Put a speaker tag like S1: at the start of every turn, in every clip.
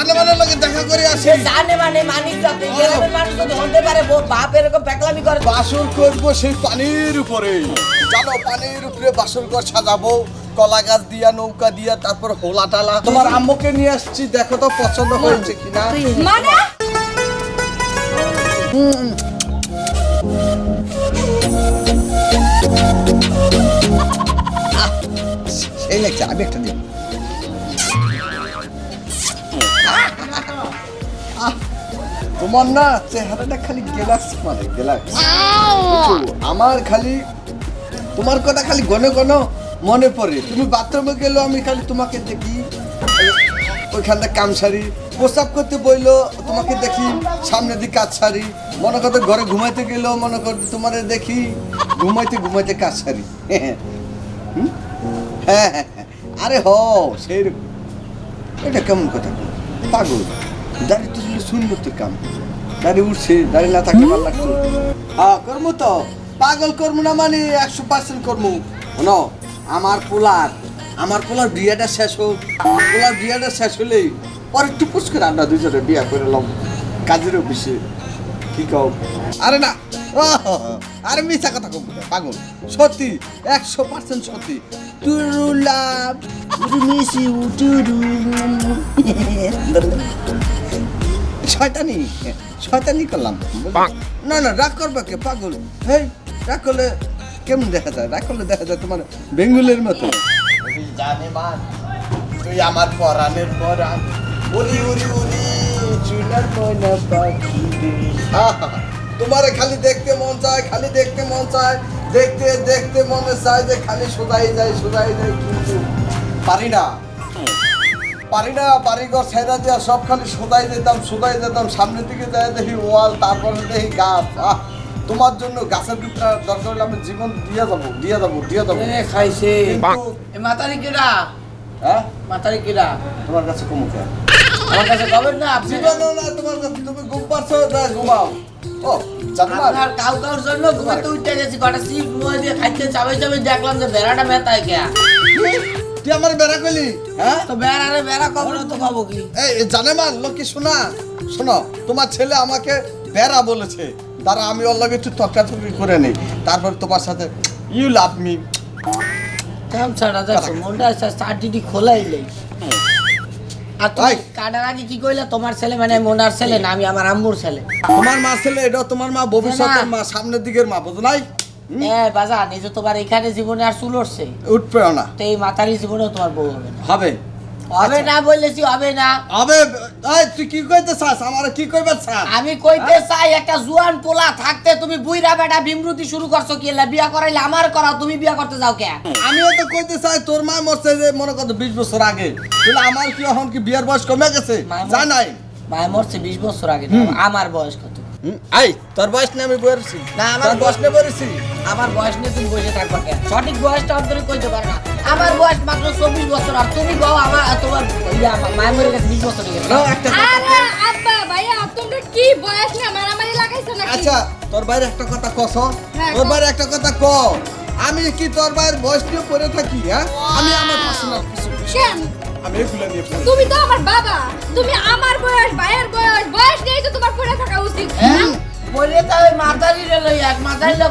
S1: জানেমানের লগে দেখা করে আসি।
S2: সে জানে মানে মানিক যাতে গ্রামের মানুষ যদি হতে পারে বাপ এরকম পেকলামি করে।
S1: বাসর করব সেই পানির উপরে। জানো পানির উপরে বাসর ঘর সাজাবো কলা গাছ দিয়া নৌকা দিয়া তারপর হোলা টালা। তোমার আম্মুকে নিয়ে আসছি দেখো তো পছন্দ হয়েছে কিনা।
S3: মানে?
S1: সেই লাগছে আমি একটা দিই। তোমার না চেহারাটা খালি গেলাস মানে গেলাস আমার খালি তোমার কথা খালি গনে গনে মনে পড়ে। তুমি বাথরুমে গেলেও আমি খালি তোমাকে দেখি। ওইখানটা কাম সারি প্রস্তাব করতে বইলো তোমাকে দেখি সামনে দিকে কাজ সারি মনে করতে ঘরে ঘুমাইতে গেলেও মনে করতে তোমার দেখি ঘুমাইতে ঘুমাইতে কাজ সারি? হ্যাঁ হ্যাঁ হ্যাঁ। আরে হ সেই। এটা কেমন কথা? পাগল। দাঁড়িয়ে তো শুনলে শুনব তোর কাম। দাঁড়িয়ে উঠছে দাঁড়িয়ে না থাকলে ভালো লাগতো। হ্যাঁ কর্ম তো? পাগল কর্ম না মানে একশো পার্সেন্ট কর্ম। ন আমার পোলার আমার পোলার বিয়েটা শেষ হোক। পোলার বিয়েটা শেষ হলেই পরে টুপুস করে আমরা দুজনে বিয়ে করে লম। কাজের অফিসে। কি কও? আরে না আরে মিথ্যা কথা কম পাগল। সত্যি একশো পার্সেন্ট সত্যি। True love miss you true শয়তানি শয়তানি করলাম। না না রাগ করবে কে পাগল? হেই রাগ করলে কেমন দেখা যায়? রাগ করলে দেখা যায় তোমার বেঙ্গুলের মতো। জানে মান তুই আমার পরাণের পরাণ উরি উরি উরি চুলার ময়না পাখি তোমারে খালি দেখতে মন চায় খালি দেখতে মন চায়। দেখতে দেখতে মনে চায় যে খালি সোজাই যায় সোজাই যায় কিন্তু পারি না। পারি না বাড়িঘর ছেড়া দিয়া সব খালি সোদাই যেতাম সোদাই যেতাম। সামনের দিকে যায় দেখি ওয়াল তারপরে দেখি গাছ। তোমার জন্য গাছের ভিতরে দরকার হলে আমি জীবন দিয়ে যাব দিয়ে যাব দিয়ে যাব।
S2: খাইছে। মাতারি কিরা
S1: হ্যাঁ?
S2: মাতারি কিরা
S1: তোমার কাছে কমু কে?
S2: আমার কাছে কবেন না আপনি
S1: জীবনও না তোমার কাছে তুমি ঘুম পাচ্ছ যা ঘুমাও। ও জানবা
S2: আপনার কাউ কাউর জন্য ঘুমাতে উঠতে গেছি কটা সিপ মুয়ে দিয়ে খাইতে চাবে চাবে দেখলাম যে বেড়াটা মেতায়
S1: তুই আমার বেড়া কইলি? হ্যাঁ?
S2: তো বেড়া তো খাব কি?
S1: এই জানে মান লোকে শোনা শোনো তোমার ছেলে আমাকে বেড়া বলেছে। দাঁড়া আমি ওর লগে একটু তর্কাতর্কি করে নেই। তারপর তোমার সাথে ইউ লাভ মি
S2: কাম ছাড়া দেখো মনটা সার্টিটি খোলাইলে আর তুমি কাটার আগে কি কইলা? তোমার ছেলে মানে মোনার ছেলে না আমি আমার আম্মুর ছেলে।
S1: তোমার মা ছেলে এটা তোমার মা ভবিষ্যতের মা সামনের দিকের মা বুঝো নাই?
S2: নিজে তোমার এখানে জীবনে আর চুল উঠছে।
S1: উঠবেও না।
S2: তো এই মাতারি জীবনেও তোমার বউ হবে
S1: হবে।
S2: হবে না বলেছি হবে না।
S1: হবে তুই কি কইতে চাস? আমার কি কইবার চাস?
S2: আমি কইতে চাই একটা জুয়ান পোলা থাকতে তুমি বুইরা বেটা বিমরুতি শুরু করছ কি বিয়া করাইলে আমার করাও তুমি বিয়া করতে যাও কে?
S1: আমিও তো কইতে চাই তোর মা মরছে যে মনে কত বিশ বছর আগে। কিন্তু আমার কি এখন কি বিয়ের বয়স কমে গেছে?
S2: মা মর-
S1: যা
S2: মরছে বিশ বছর আগে আমার বয়স
S1: এই তোর বয়স নিয়ে আমি বলেছি
S2: না, আমার
S1: তোর বয়স নিয়ে বলেছি
S2: আমার বয়স নিয়ে তুমি বসে থাকবা কেন? সঠিক বয়সটা অন্তরে কইতে পারো না। আমার বয়স মাত্র চব্বিশ বছর আর তুমি বাবা আমার তোমার ইয়া, মায়ের মরে গেছে বিশ বছর হয়ে গেছে।
S3: আব্বা ভাইয়া তোমরা কি বয়স নিয়ে মারামারি লাগাইছো নাকি?
S1: আচ্ছা তোর বাইরে একটা কথা কস
S3: হ্যাঁ,
S1: তোর
S3: কও।
S1: বাইরে একটা কথা ক আমি কি তোর বাইরের বয়স নিয়ে পড়ে থাকি হ্যাঁ? আমি আমার পার্সোনাল কিছু
S3: কেন
S1: আমি এগুলো নিয়ে পড়ে
S3: তুমি তো আমার বাবা। তুমি আমার বয়স ভাইয়ের বয়স বয়স নিয়েই তো তোমার পড়ে থাকা উচিত
S2: হ্যাঁ? বলে তো ওই মাতারি রে লই এক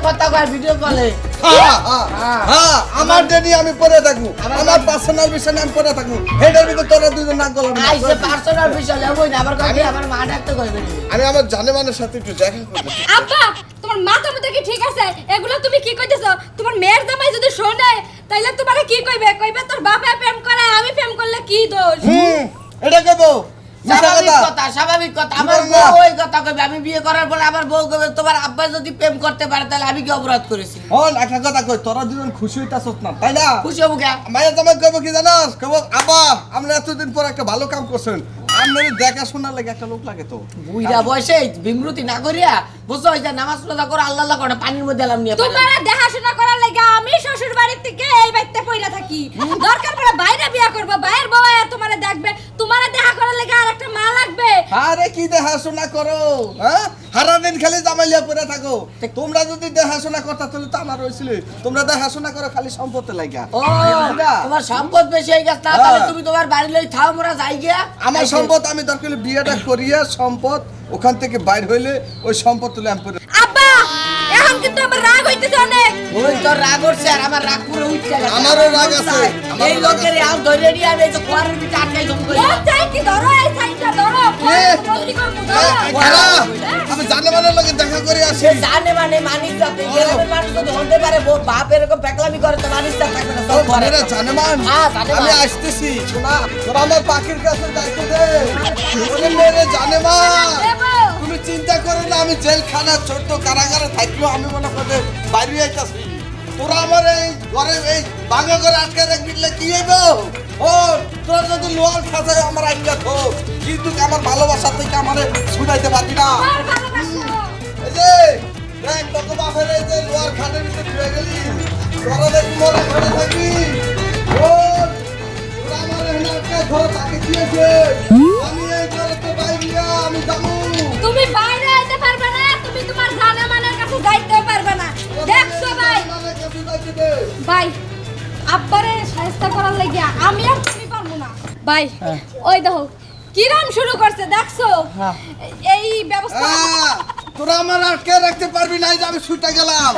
S2: কথা কয় ভিডিও কলে
S1: হ্যাঁ, হ্যাঁ,
S2: হ্যাঁ।
S1: হ্যাঁ, আমার ডেডি আমি পড়ে থাকব।
S2: আমার-
S1: পার্সোনাল বিষয় নিয়ে আমি পড়ে থাকব। হেডের ভিতরে তোরা দুজন নাক গলাবি। না।
S2: আইসে পার্সোনাল বিষয় লেবই না আবার কই আমার মা ডাকতে কইবে
S1: আমি আমার জানে মানুষ সাথে একটু দেখা করব।
S3: আব্বা তোমার মাথা মতো কি ঠিক আছে? এগুলো তুমি কি কইতেছো? তোমার মেয়ের জামাই যদি শোনে তাইলে তোমারে কি কইবে? কইবে তোর বাপে প্রেম করে আমি প্রেম করলে কি দোষ?
S1: হুম এটা কেবো
S2: স্বাভাবিক
S1: কথা?
S2: কথা স্বাভাবিক কথা। আমার বউ ওই কথা কইবে। আমি বিয়ে করার পর আমার বউ কইবে তোমার আব্বা যদি প্রেম করতে পারে তাহলে আমি কি অপরাধ করেছি?
S1: একটা কথা কই তোরা দুজন খুশি হইতাছস না তাই না?
S2: খুশি হব কে?
S1: মায়ের জামাই কইব কি জানাস? কইব আবা আমরা এতদিন পর একটা ভালো কাম করছেন। আপনার দেখাশোনা লাগে একটা লোক লাগে তো।
S2: বুইরা বয়সে না করিয়া বুঝছ ওই যে নামাজ রোজা করে আল্লাহ আল্লাহ করে পানির মধ্যে এলাম নিয়ে
S3: তোমার দেখাশোনা করার লাগে আমি শ্বশুর বাড়ির থেকে এই বাড়িতে পয়লা থাকি। দরকার পড়ে বাইরে বিয়া করব বাইরের বাবা তোমারে দেখবে তোমারে করার লাগে আর মা লাগবে।
S1: আরে কি দেখাশোনা করো হ্যাঁ? সারাদিন খালি জামাইলিয়া পরে থাকো। তোমরা যদি দেখাশোনা করতা তাহলে তো আমার হয়েছিল। তোমরা দেখাশোনা করো খালি সম্পত্তি লাগা
S2: ও তোমার সম্পদ বেশি হয়ে গেছে তাহলে তুমি তোমার বাড়ি লই থাও মোরা যাই গিয়া।
S1: আমার সম্পদ আমি দরকার বিয়েটা করিয়া সম্পদ ওখান থেকে বাইর হইলে ওই সম্পদ তুলে আমি
S3: আব্বা! এখন কিন্তু আমার রাগ হইতেছে অনেক।
S2: ওই তোর রাগ উঠছে আর আমার রাগ পুরো উঠছে।
S1: আমারও রাগ আছে,
S2: এই লোকের। আম ধরে নিয়ে আমি এই তো কোয়ারের ভিতরে আটকাই জম করি।
S3: ও চাই কি ধরো এই সাইডটা ধরো।
S1: এ,
S3: বন্দি করব
S1: এ,
S3: ধরো
S1: এ, খারা, আমি জানে মানে লোকে দেখা করে আসি।
S2: জানে মানে মানিস যাতে গ্রামের মানুষ যদি হতে পারে বাপ এরকম পেকলামি করে তো মানিস যা থাকবে না সব ঘরে।
S1: জানে মান
S2: হ্যাঁ, জানে মান।
S1: আমি আসতেছি। শোনা তোরা আমার পাখির কাছে যাইতে দে। ওরে মেরে জানে মান চিন্তা করো না আমি জেলখানা ছোট্ট কারাগারে থাকলেও আমি মনে করে বাইরে আইতাছি। তোরা আমার এই ঘরে এই ভাঙা করে আটকে রাখলে কি হইব? ও তোরা যদি লোয়ার খাঁচায় আমার আইয়া তো কিন্তু আমার ভালোবাসা থেকে আমারে ছুটাইতে পারবি না। এই যে দেখ তোকে বাপের এই যে লোয়ার খাটের ভিতরে ঢুকে গেলি। তোরা দেখ মোরে ঘরে থাকবি। ও তোরা আমার আটকে তাকে দিয়েছে। আমি এই ঘরে তো বাইরিয়া আমি যাব।
S3: তুমি বাইরে আইতে পারবে না তুমি তোমার জানা মানের কাছে যাইতে পারবে না। দেখছ ভাই। ভাই আব্বারে সাহায্য করার লাগিয়া আমি আর তুমি পারব না। ভাই
S2: হ্যাঁ।
S3: ওই দেখো কিরাম শুরু করছে দেখছ?
S2: হ্যাঁ।
S3: এই ব্যবস্থা
S1: তোরা আমার আটকে রাখতে পারবি না? আমি ছুটে গেলাম।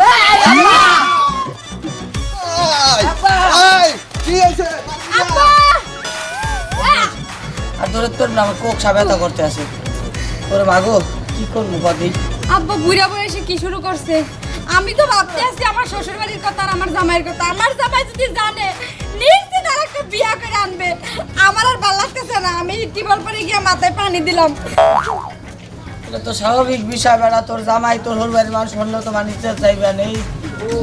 S1: কি হয়েছে?
S2: আর ধরে তোর না আমার কোক ব্যথা করতে আছে। ওরে মাগো কি করব কদি
S3: আব্বা বুড়া বয়সে কি শুরু করছে? আমি তো ভাবতে আছি আমার শ্বশুর বাড়ির কথা আর আমার জামাইয়ের কথা। আমার জামাই যদি জানে নিশ্চিত আর একটা বিয়া করে আনবে। আমার আর ভালো লাগতেছে না। আমি টিবল পরে গিয়ে মাথায় পানি দিলাম।
S2: এটা তো স্বাভাবিক বিষয় বেড়া। তোর জামাই তোর হল বাড়ির মানুষ হল তো মানুষ চাইবে নেই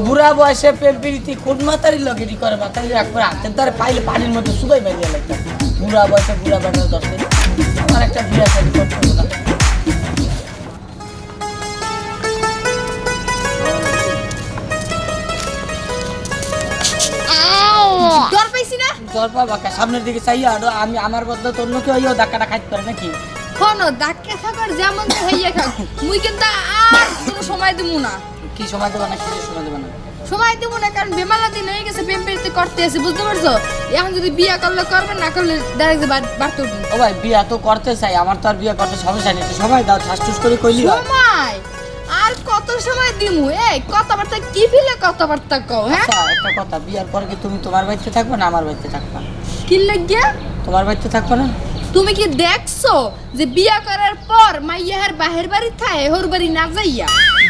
S2: বুড়া বয়সে প্রেম প্রীতি কোন মাতারি লগেরি করে? মাতারি একবার হাতের দ্বারা পাইলে পানির মধ্যে সুবাই বেরিয়ে লাগবে বুড়া বয়সে বুড়া বেড়ার দশ। আমার একটা বিয়া শাড়ি করতে
S3: পাইছি না।
S2: সামনের দিকে চাইয়া আরও আমি আমার বদলে তোর লোকে হইয়াও ধাক্কাটা খাইতে পারে নাকি?
S3: হনো ডাক্কে থাকার যেমন তো হইয়া খাও মুই কিন্তু আর কোনো সময় দিব না।
S2: কি সময় দেবা না কি সময় দেবা না?
S3: সময় দিব না কারণ বেমালা দিন হয়ে গেছে প্রেম প্রীতি করতে আছে বুঝতে পারছ? এখন যদি বিয়া করলে করবে না করলে ডাইরেক্ট বাড়তে উঠবে
S2: ও ভাই বিয়া তো করতে চাই আমার তো আর বিয়া করতে সমস্যা নেই সময় দাও ঠাস করে কইলি
S3: সময়? আর কত সময় দিমু? এই কথাবার্তা কি ফিলে কথাবার্তা কও হ্যাঁ?
S2: আচ্ছা একটা কথা বিয়ার পরে কি তুমি তোমার বাড়িতে থাকবে না আমার বাড়িতে থাকবা?
S3: কি লাগিয়া?
S2: তোমার বাড়িতে থাকবে না?
S3: তুমি কি দেখছ যে বিয়া করার পর মাইয়ার বাহের বাড়ি থাকে হোর বাড়ি না যাইয়া?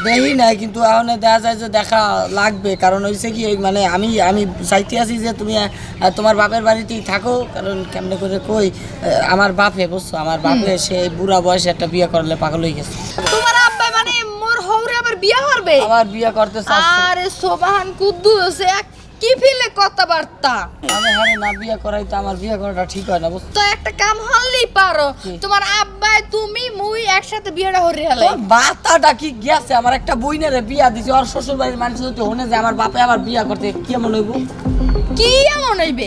S2: দেখি না কিন্তু এখন দেখা যায় যে দেখা লাগবে। কারণ হয়েছে কি মানে আমি আমি চাইতে আছি যে তুমি আহ, তোমার বাপের বাড়িতেই থাকো। কারণ কেমনে করে কই আহ, আমার বাপে বুঝছ? আমার বাপে সে বুড়া বয়সে একটা বিয়ে করলে পাগল হয়ে গেছে।
S3: তোমার আব্বা মানে মোর হৌরে আবার বিয়া করবে?
S2: আমার বিয়ে করতে
S3: আরে সোবাহান কুদ্দুস এক কি ফিলে কথাবার্তা?
S2: আমি হারে না বিয়ে করাই তো আমার বিয়ে করাটা ঠিক হয় না বুঝছ?
S3: তো একটা কাম হলেই পারো। তোমার আব্বাই তুমি মুই একসাথে বিয়েটা হরি
S2: তোর বাতাটা কি গেছে? আমার একটা বইনেরে বিয়া দিছে ওর শ্বশুর বাড়ির মানুষ যদি হনে যে আমার বাপে আবার বিয়া করতে কেমন হইব?
S3: কি এমন হইবে?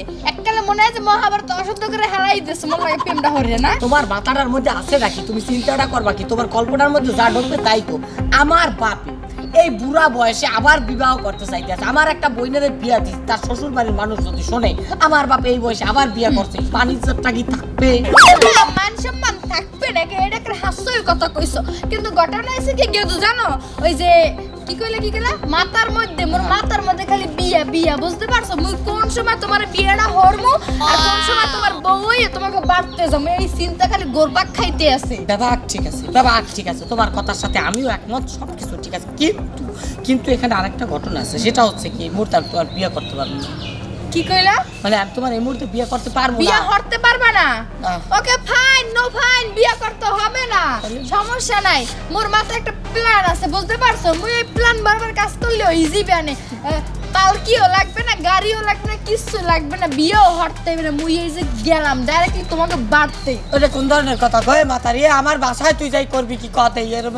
S3: এককালে মনে হয় যে মহাভারত অশুদ্ধ করে হেলাই দিচ্ছে মনে লাগে প্রেমটা হরে না?
S2: তোমার বাতাটার মধ্যে আছে নাকি? তুমি চিন্তাটা করবা কি? তোমার কল্পনার মধ্যে যা ঢুকবে তাই তো। আমার বাপে এই বুড়া বয়সে আবার বিবাহ করতে চাইতেছে। আমার একটা বইনের বিয়া দিস তার শ্বশুর বাড়ির মানুষ যদি শোনে আমার বাপে এই বয়সে আবার বিয়া করছে। বাণিজ্যটা কি থাকবে?
S3: মান সম্মান থাকবে নাকি? এটা একটা হাস্যই কথা কইছো। কিন্তু ঘটনা এসে কি গেদু জানো? ওই যে কি কি মধ্যে, মোর মধ্যে খালি বিয়া বিয়া, বুঝতে পারছ? মুই কোন সময় তোমার হরমু আর কোন সময় তোমার বউই তোমাকে বাড়তে এই চিন্তা খালি গোরবাক খাইতে আছে।
S2: বাবা ঠিক আছে, বাবা ঠিক আছে। তোমার কথার সাথে আমিও একমত, সবকিছু ঠিক আছে। কিন্তু কিন্তু এখানে আরেকটা ঘটনা আছে। সেটা হচ্ছে কি মোর তার তো তোমার বিয়ে করতে পারব না।
S3: কি কইলা?
S2: মানে আমি তোমার এই মুহূর্তে বিয়ে করতে পারব
S3: বিয়া
S2: না।
S3: হরতে পারবে না। ওকে ফাইন নো ফাইন বিয়া করতে হবে না। সমস্যা নাই। মোর মাথায় একটা প্ল্যান আছে বুঝতে পারছ? মুই এই প্ল্যান বারবার কাজ করলেও ইজি পালকিও লাগবে না গাড়িও লাগবে না কিছু লাগবে না বিয়েও না। মুই এই যে গেলাম ডাইরেক্টলি তোমাকে বাড়তে।
S2: ওটা কোন ধরনের কথা? কয়ে আমার বাসায় তুই যাই করবি কি? কথা এরম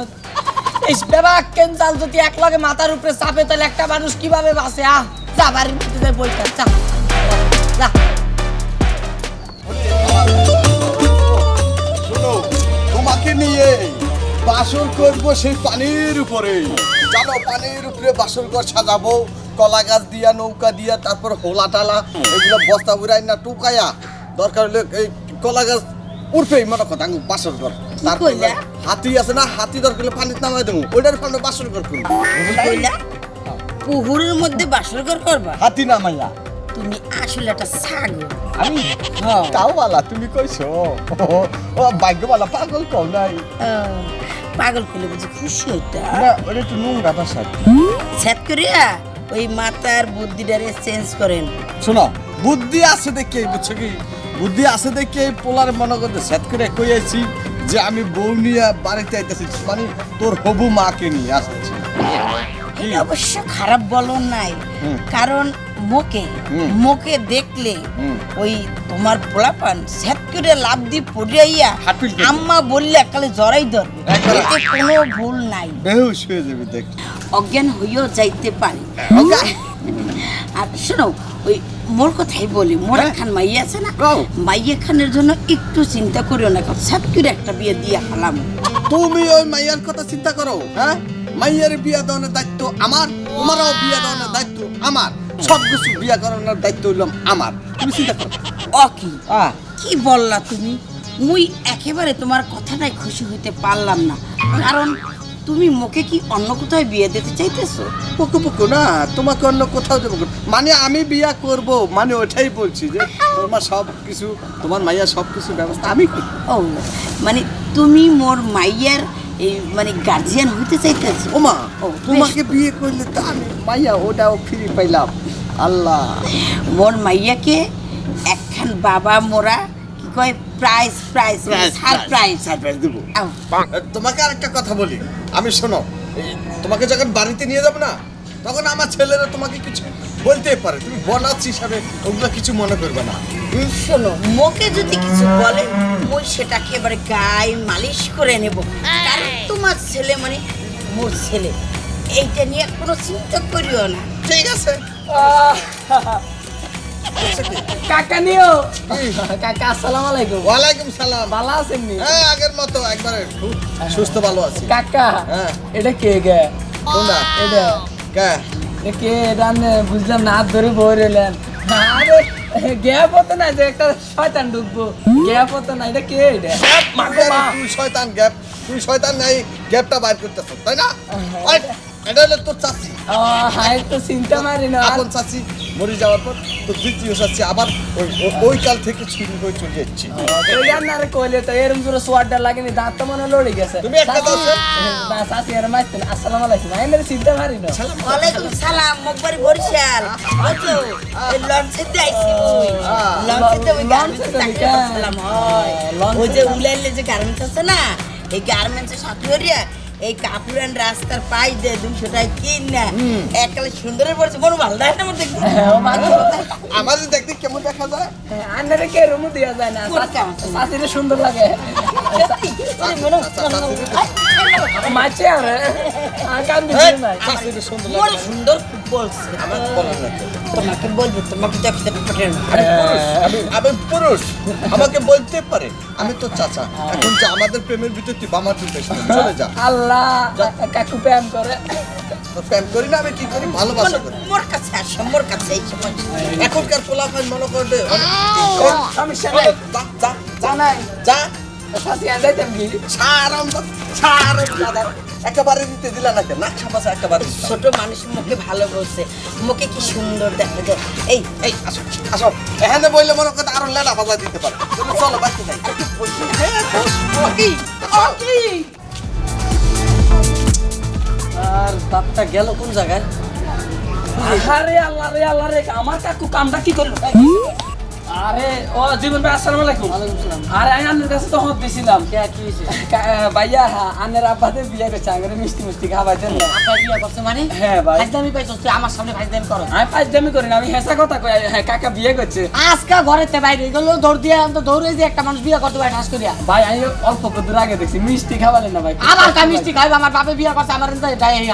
S2: এই বেবা কেঞ্জাল যদি এক লগে মাথার উপরে চাপে তাহলে একটা মানুষ কীভাবে বাসে আহ? যা বাড়ির ভিতরে বইটা যা। যা।
S1: শোনো তোমাকে নিয়ে বাসর করব সেই পানির উপরে। জানো পানির উপরে বাসর ঘর সাজাবো কলা গাছ দিয়া নৌকা দিয়া তারপর হোলা টালা এগুলো বস্তা উড়াই না টুকায়া দরকার হলে এই কলা গাছ উঠবেই মনে কথা বাসর ঘর। তারপর? হাতি আছে না হাতি দরকার হলে পানিতে নামাই দেবো ওইটার সামনে বাসর ঘর করব।
S4: পুকুরের মধ্যে বাসরঘর করবা?
S1: হাতি নামাইয়া
S4: তুমি আসলে একটা ছাগল।
S1: আমি?
S4: হ্যাঁ।
S1: তাও বালা তুমি কইছো? ও ভাগ্যবালা পাগল কও নাই?
S4: পাগল করলে বুঝি খুশি হইতা?
S1: না ওটা একটু নোংরা ভাষা
S4: সেট করিয়া ওই মাতার বুদ্ধিটারে চেঞ্জ করেন।
S1: শোনো বুদ্ধি আছে দেখে বুঝছ কি? বুদ্ধি আছে দেখে এই পোলার মনে করতে সেট করে কই আইছি? যে আমি বউ নিয়ে বাড়িতে আইতেছি মানে তোর হবু মাকে নিয়ে আসছি।
S4: অবশ্য খারাপ বলো নাই। কারণ মোকে। মোকে দেখলে ওই তোমার পোলাপান সেট করে লাভ দিয়ে পড়িয়া আম্মা বললে একালে জড়াই ধরবে। এতে কোনো ভুল নাই।
S1: বেহুশ হয়ে যাবে দেখ
S4: অজ্ঞান হইয়াও যাইতে পারে। আর শোনো ওই মোর কথাই বলি মোর
S1: হ্যাঁ।
S4: খান মাইয়া আছে না। মাইয়া খানের জন্য একটু চিন্তা করিও না কারণ করে একটা বিয়ে দিয়ে হালাম
S1: তুমি ওই মাইয়ার কথা চিন্তা করো হ্যাঁ? মাইয়ার বিয়া দেওয়ানোর দায়িত্ব আমার তোমারও বিয়া দেওয়ানোর দায়িত্ব আমার। সব কিছু বিয়া করানোর দায়িত্ব হইলাম আমার। তুমি চিন্তা করো।
S4: অকি কি? বললা তুমি? মুই একেবারে তোমার কথাটাই খুশি হইতে পারলাম না। কারণ তুমি মোকে কি অন্য কোথাও বিয়ে দিতে চাইতেছো?
S1: পুকু পুকু না তোমাকে অন্য কোথাও দেবো মানে আমি বিয়া করব মানে ওটাই বলছি যে তোমার সব কিছু তোমার মাইয়া সব কিছু ব্যবস্থা আমি
S4: ও মানে তুমি মোর মাইয়ার এই মানে গার্জিয়ান হইতে চাইতেছো।
S1: ওমা
S4: ও,
S1: তোমাকে বিয়ে করলে তো আমি মাইয়া ওটাও ফিরে পাইলাম। আল্লাহ।
S4: মোর মাইয়াকে একখান বাবা মোরা কি কয় প্রাইজ প্রাইজ সারপ্রাইজ
S1: সারপ্রাইজ দেবো। তোমাকে আরেকটা কথা বলি। আমি শোনো তোমাকে যখন বাড়িতে নিয়ে যাব না তখন আমার ছেলেরা তোমাকে কিছু বলতেই পারে। তুমি বনাস হিসাবে ওগুলো কিছু মনে করবে না?
S4: শোনো মোকে যদি কিছু বলে মই সেটাকে এবারে গায়ে মালিশ করে নেব। কারণ তোমার ছেলে মানে মোর ছেলে। এইটা নিয়ে কোনো চিন্তা করিও না।
S1: ঠিক আছে?
S5: কাকা নিও। কাকা আসসালামু আলাইকুম।
S1: ওয়ালাইকুম সালাম।
S5: ভালো আছেন নি?
S1: হ্যাঁ আগের মতো একবারে সুস্থ ভালো আছি।
S5: কাকা
S1: হ্যাঁ।
S5: এটা কে গে?
S1: কোনটা?
S5: এটা।
S1: কে?
S5: কে এটা আমি বুঝলাম না ধরে বই রইলেন আরে গ্যাপ হতো না যে একটা শয়তান ঢুকবো। গ্যাপ হতো না এটা কে এটা? মাগো মা।
S1: তুই শয়তান গ্যাপ। তুই শয়তান নাই গ্যাপটা বাইর করতেছ তাই না? ওই, এটা হলো তোর চাচি।
S5: হাই তো চিন্তা মারি না।
S1: আপন চাচি। মরে যাওয়ার পর তো দ্বিতীয় চাচি আবার ওই ওই কাল থেকে চুরি হয়ে চলে যাচ্ছে।
S5: এটা না রে কইলে তো এরম জোরে সোয়ারটা লাগেনি দাঁত তো মনে লড়ে গেছে।
S1: তুমি একটা দাও।
S5: না সাসি আর মাইতে আসসালামু আলাইকুম। আই মেরে চিন্তা মারি না।
S4: ওয়ালাইকুম সালাম মকবরি বরিশাল। তো এই লঞ্চে
S1: হ্যাঁ।
S4: লঞ্চে ওই
S5: লঞ্চে
S4: গার্মেন্টসে
S5: তো
S4: চাকরি হয়। ওই যে উলাইলে যে গার্মেন্টস আছে না এই গার্মেন্টসের সাথে হরিয়া এই কাপুরান রাস্তার পাই দে দুশো টাকা কিন। না এককালে সুন্দর পড়ছে। বড় ভালো দেয় না মধ্যে
S5: হ্যাঁ,
S1: আমাদের দেখতে কেমন দেখা যায়?
S5: আন্নারে কে রুমু দিয়া যায় না? সাথে সুন্দর লাগে। মাছে আর। কান দিছে না
S1: সুন্দর
S4: বলছে। তোমাকে বলব তোমাকে দেখতে পাঠান
S1: আমি আমি- আমি পুরুষ। আমাকে বলতে পারে আমি তো চাচা। এখন যে আমাদের প্রেমের ভিতর তুই বামা তুলতে চলে যা।
S5: আল্লাহ কাকু প্যাম করে।
S1: প্রেম করি না আমি কি করি? ভালোবাসা করি।
S4: মোর কাছে আসো মোর কাছে এই সময়।
S1: এখনকার পোলাপান মনে করবে
S5: সমস্যা নাই।
S1: যা যা
S5: যা।
S1: একেবারে দিতে দিলা না কেন? নাক সাপাশে একেবারে
S4: ছোট মানুষ মুখে ভালো বলছে। মুখে কি সুন্দর দেখা যায় এই
S1: এই আসো আসো। এখানে বললে মনে করতে আরও লেডা বাজা দিতে পারে। চলো, যাই।
S5: আর বাপটা গেল কোন জায়গায়? আরে আল্লাহ রে আল্লাহ রে আমার কাকু কামটা কি করল? আরে ও জীবন ভাই আসসালামু আলাইকুম। আরে আমি আন্নের কাছে তো হত দিছিলাম। কে কি হইছে? ভাইয়া আন্নের আব্বাতে বিয়ে করছে আগে মিষ্টি মিষ্টি খাবার দেন না।
S2: আপনার বিয়ে করছে মানে?
S5: হ্যাঁ ভাই।
S2: ফাইজদামি পাইছস তুই আমার সামনে ফাইজদামি করো
S5: আমি পাঁচ দামি করি না আমি হেসা কথা কই হ্যাঁ, কাকা বিয়ে করছে।
S2: আজকা ঘরেতে বাইরে গেল দৌড় দিয়ে আমি তো দৌড়ে যে একটা মানুষ বিয়ে করতে পারে ঠাস করিয়া।
S5: ভাই আমি অল্প দূর আগে দেখছি মিষ্টি খাওয়ালেন না ভাই।
S2: আবার কা মিষ্টি খাইবে আমার বাপে বিয়ে করছে আমার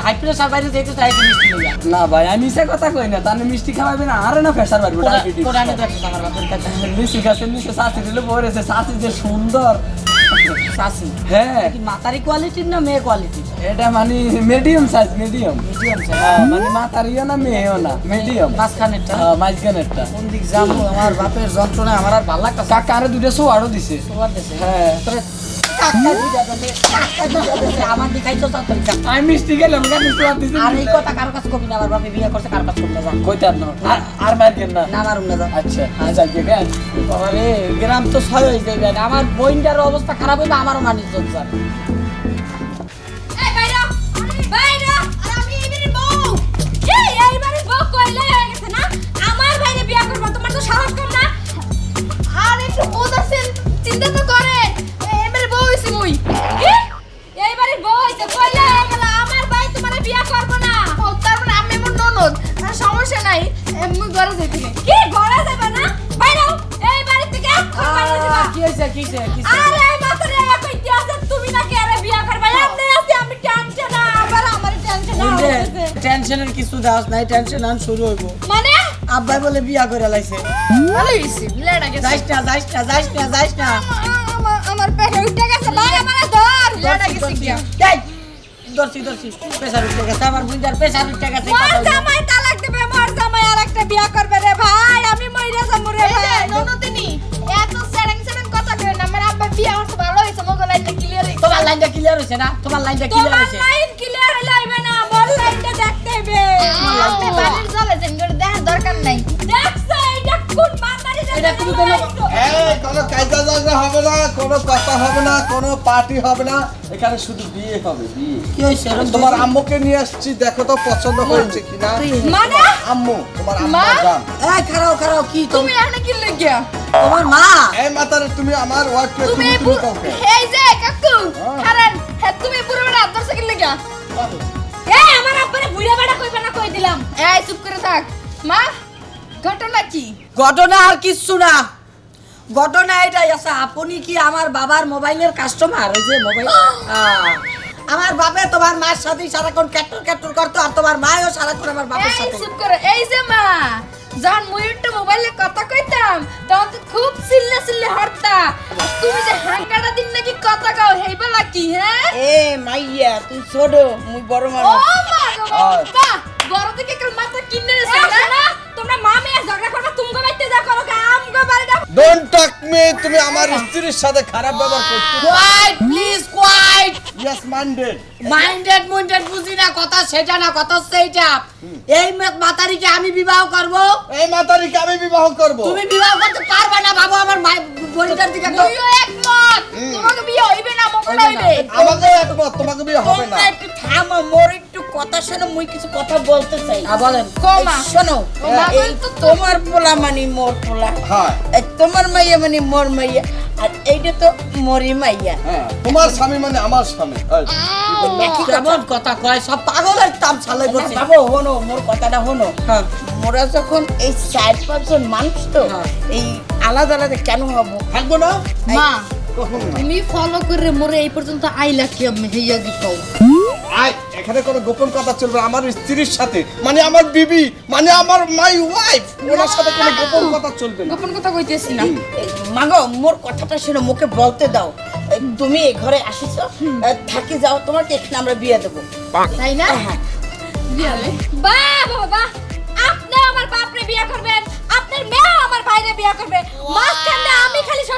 S2: হাই প্রেশার বাইরে যেতে চাই মিষ্টি লইয়া
S5: না ভাই আমি সে কথা কই না তাহলে মিষ্টি খাওয়াবে না আরে না প্রেশার বাড়বে ডায়াবেটিস।
S2: কোরআনে দেখছিস আমার বাপের কাছে
S5: লিচু গাছের নিচে শাশি দিলে পড়েছে শাশি যে সুন্দর
S2: চাষি
S1: হ্যাঁ
S2: মাতারি কোয়ালিটির না মেয়ে কোয়ালিটির
S1: এটা মানে মিডিয়াম সাইজ মিডিয়াম
S2: মিডিয়াম
S1: মানে মাতারিও না মেয়েও না মিডিয়াম
S2: মাঝখানেরটা
S1: মাঝখানেরটা
S2: কোন দিক যাব আমার বাপের যন্ত্রণায় আমার আর ভালো লাগতেছে
S1: কাকা আরও দুটো আরও দিছে
S2: দেশে
S1: হ্যাঁ
S2: আমার দিকে আইতো তা।
S1: আমি মিষ্টি গেলাম দিছে।
S2: আর এই কথা কারও কাছে কবি না আমার বাপে বিয়ে করছে কার কাছে করতে যা।
S1: কইতার না আর- মার কেন না।
S2: না মারুম না
S1: আচ্ছা আচ্ছা কে
S2: গ্রাম তো ছয় হয়ে যাবে আমার বইনটার অবস্থা খারাপ হইবে আমারও মানিস যান
S3: এই বাইরা বাইরা আর আমি এইবারে বউ। এই এইবারে বউ কইলে?
S2: দাস নাই টেনশন আন শুরু হইব।
S3: মানে?
S2: আব্বাই বলে বিয়া করে লাইছে।
S3: ভালো হইছে লেডা গেছে
S2: যাইস না যাইস না যাইস না যাইস না।
S3: আমার আমার পেটে উঠে গেছে ভাই আমার ধর। লেডা গেছে কি
S2: দর্শি দর্শি প্রেসার উঠে গেছে আমার বুঝার প্রেসার উঠে গেছে
S3: মোর। জামাই তালাক দেবে মোর জামাই আরেকটা বিয়া করবে রে ভাই আমি মইরা যাব রে ভাই। ননদিনী এত সেরেং সেরেং কথা কই না আমার আব্বা বিয়া হচ্ছে ভালো হইছে মগো লাইনটা ক্লিয়ার হইছে।
S2: তোমার লাইনটা ক্লিয়ার হয়েছে না? তোমার লাইনটা ক্লিয়ার
S3: হইছে?
S2: তোমার
S3: লাইন ক্লিয়ার হইলে হইবে না। লাইনটা দেখতে হইবে আপনি বাড়ির চলে যান করে দেখার দরকার নাই। দেখছ এটা কোন মাতারি
S2: এটা তুমি কোনো-
S1: এই কোনো কায়দা জায়গা হবে না কোনো কথা হবে না কোনো পার্টি হবে না। এখানে শুধু বিয়ে হবে বিয়ে।
S2: কি হয়েছে?
S1: তোমার আম্মুকে নিয়ে আসছি দেখো তো পছন্দ হয়েছে কিনা।
S3: মানে?
S1: আম্মু তোমার
S3: মা?
S1: জান।
S2: এই খারাও খারাও কি তুমি
S3: তুমি এখানে কি লাগিয়া?
S2: তোমার মা?
S1: এই মাতারে তুমি আমার ওয়াইফকে
S3: তুমি এই যে কাকু! পুরো লাগিয়া? বুড়া বেড়া কইবে না কই দিলাম। এই চুপ করে থাক। মা ঘটনা কি?
S2: ঘটনা আর কিচ্ছু না। ঘটনা এটাই আছে আপনি কি আমার বাবার মোবাইলের কাস্টমার ওই যে মোবাইল আমার বাপে তোমার মায়ের সাথে সারাক্ষণ ক্যাটর ক্যাটর করতো আর তোমার মায়ও সারাক্ষণ আমার বাপের সাথে।
S3: চুপ করে। এই যে মা যখন মুই একটু মোবাইলে কথা কইতাম তখন তো খুব চিল্লে চিল্লে হরতা। তুমি যে হাঙ্গাটা দিন নাকি কথা কও হেই বেলা কি হ্যাঁ?
S4: এ মাইয়া তুই ছোট মুই বড়
S3: ও মা বড় থেকে কাল মাথা কিনে না? তোমরা মা মেয়ে ঝগড়া করবা তুমি বাইতে যা করো আম গো বাড়িটা
S1: ডোন্ট টাক মি তুমি আমার স্ত্রীর সাথে খারাপ ব্যবহার করছ।
S2: Quiet please quiet
S1: yes minded
S2: minded minded বুঝি না কথা সেটা না কথা সেইটা এই মে- মাতারিকে আমি বিবাহ করব।
S1: এই মাতারিকে আমি বিবাহ করব।
S2: তুমি বিবাহ করতে পারবে না বাবু আমার মায়ের বোনটার দিকে তো-
S3: তুইও একমত তোমাকে বিয়ে হইবে না মকড়
S2: হইবে না।
S3: হইবে।
S1: আমাকে তোমাকে বিয়ে হবে না।
S4: একটু থামো মোর একটু কথা শোনো মুই কিছু কথা বলতে চাই।
S2: বলেন।
S3: কমা।
S4: শোনো এই
S3: বল তো। তো-
S4: তোমার পোলা মানে মোর পোলা।
S1: হ্যাঁ।
S4: তোমার মাইয়া মানে মোর মাইয়া আর এইটা তো মরি মাইয়া।
S1: হ্যাঁ তোমার স্বামী মানে আমার স্বামী। এই,
S2: কেমন কথা। কয় সব পাগলের তাম ছালাই বলছে।
S4: বাবু হনো মোর কথাটা হনো
S2: হ্যাঁ।
S4: মোরা যখন এই চার পাঁচজন মানুষ তো
S2: হ্যাঁ।
S4: এই আলাদা আলাদা কেন হব?
S1: থাকব না?
S3: মা।
S1: না
S3: তুমি ফলো করে মোরে এই পর্যন্ত আইলা কি আমি হেইয়া কি কও।
S1: আয় এখানে কোনো গোপন কথা চলবে আমার স্ত্রীর সাথে মানে আমার বিবি মানে আমার মাই ওয়াইফ ওনার সাথে কোনো গোপন কথা চলবে না।
S3: গোপন কথা কইতেছি না।
S4: মাগো মোর কথাটা শুনে মুখে বলতে দাও। তুমি এই ঘরে আসিছ থাকি যাও তোমাকে এখানে আমরা বিয়ে দেবো।
S3: তাই না?
S4: হ্যাঁ
S3: বিয়ালে বাহ বাবা বাহ আপনি আমার বাপরে বিয়া করবেন আপনার মেয়ে আমার ভাইরে বিয়ে করবে। খালি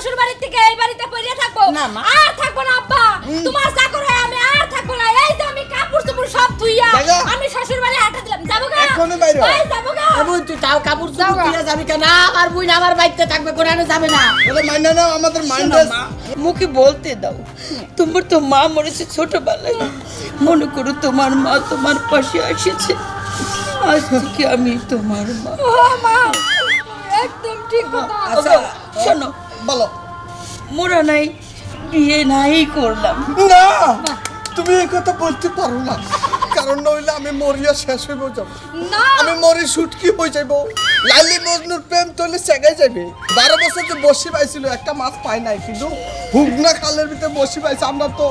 S3: শ্বশুর বাড়ির থেকে এই বাড়িতে পড়ে থাকব।
S4: না, মা।
S3: আর থাকব না আব্বা। তোমার চাকর হয়ে আমি আর থাকব না। এই যে আমি কাপড় চোপড় সব ধুইয়া। আমি শ্বশুর বাড়ি হাঁটা দিলাম। যাব গা।
S1: এখনই বাইরে। হ।
S3: যাব গা।
S2: বাবু তুই তাও কাপড় চুপড়। দিয়ে যাবি কেন? আমার বুইন আমার বাড়িতে থাকবে কোরআনে যাবে না।
S1: বলে মাইন্ডে না আমাদের মাইন্ডে
S4: মা, মুখে বলতে দাও। তোমার তো মা মরেছে ছোটবেলায়। মনে করো তোমার মা তোমার পাশে এসেছে। আজ থেকে আমি তোমার মা।
S3: ও মা। একদম ঠিক কথা।
S4: আচ্ছা শোনো।
S1: বলো।
S4: মোরা নাই বিয়ে নাই করলাম।
S1: না তুমি এই কথা বলতে পারো না। কারণ নইলে আমি মরিয়া শেষ হইব যাব।
S3: না।
S1: আমি মরি শুটকি হয়ে যাইব। লালি মজনুর প্রেম তৈলে সেগাই যাবে বারো বছর যে বসি পাইছিল একটা মাছ পাই নাই কিন্তু হুগনা খালের ভিতরে বসি পাইছে আমরা তো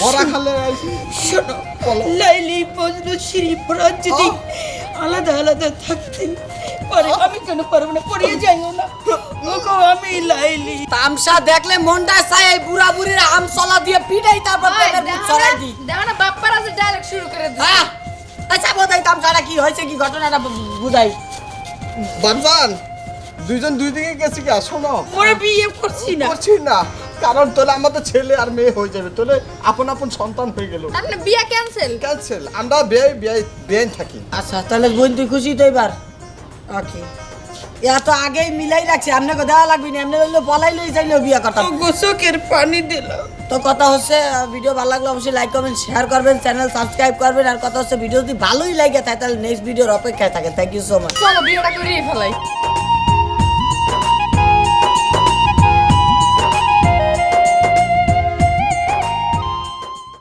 S1: বড়া খালে আইছি।
S4: শোনো
S1: বলো।
S4: লাইলি মজনু শিরিফরাজ যদি আলাদা আলাদা থাকতেন পরে আমি কেন পারব না? পড়িয়ে যাইও না।
S2: মুখো আমি লাইলি। তামসা দেখলে মনটা চাই এই বুড়া বুড়ির আম চলা দিয়ে পিটাই তারপর পেটের মুখ
S3: না-
S2: দিই।
S3: দেখো না বাপ্পার আছে ডাইরেক্ট শুরু করে
S2: হ্যাঁ আচ্ছা বোধাই তামসাটা কি হয়েছে কি ঘটনাটা বুঝাই।
S1: বানজান দুইজন দুই দিকে গেছি কি? শোনো।
S4: মোরে বিয়ে করছি না।
S1: করছি না। কারণ তোলে আমাদের ছেলে আর মেয়ে হয়ে যাবে। তোলে আপন আপন সন্তান হয়ে গেল।
S3: মানে বিয়া ক্যান্সেল
S1: ক্যান্সেল আমরা বিয়ে বিয়ে বিয়ে থাকি।
S2: আচ্ছা তাহলে বোন তুই খুশি তো এবার? ওকে। এত আগেই মিলাই রাখছি আপনাকে দেওয়া লাগবে না এমনি হইলে বলাই লই চাইলেও বিয়া কথা
S4: গোসকের পানি দিল।
S2: তো কথা হচ্ছে ভিডিও ভালো লাগলে অবশ্যই লাইক করবেন শেয়ার করবেন চ্যানেল সাবস্ক্রাইব করবেন আর কথা হচ্ছে ভিডিও যদি ভালোই লাগে তাহলে নেক্সট ভিডিওর অপেক্ষায় থাকেন। থ্যাংক ইউ সো মাচ
S3: চলো বিয়েটা করেই ফেলাই।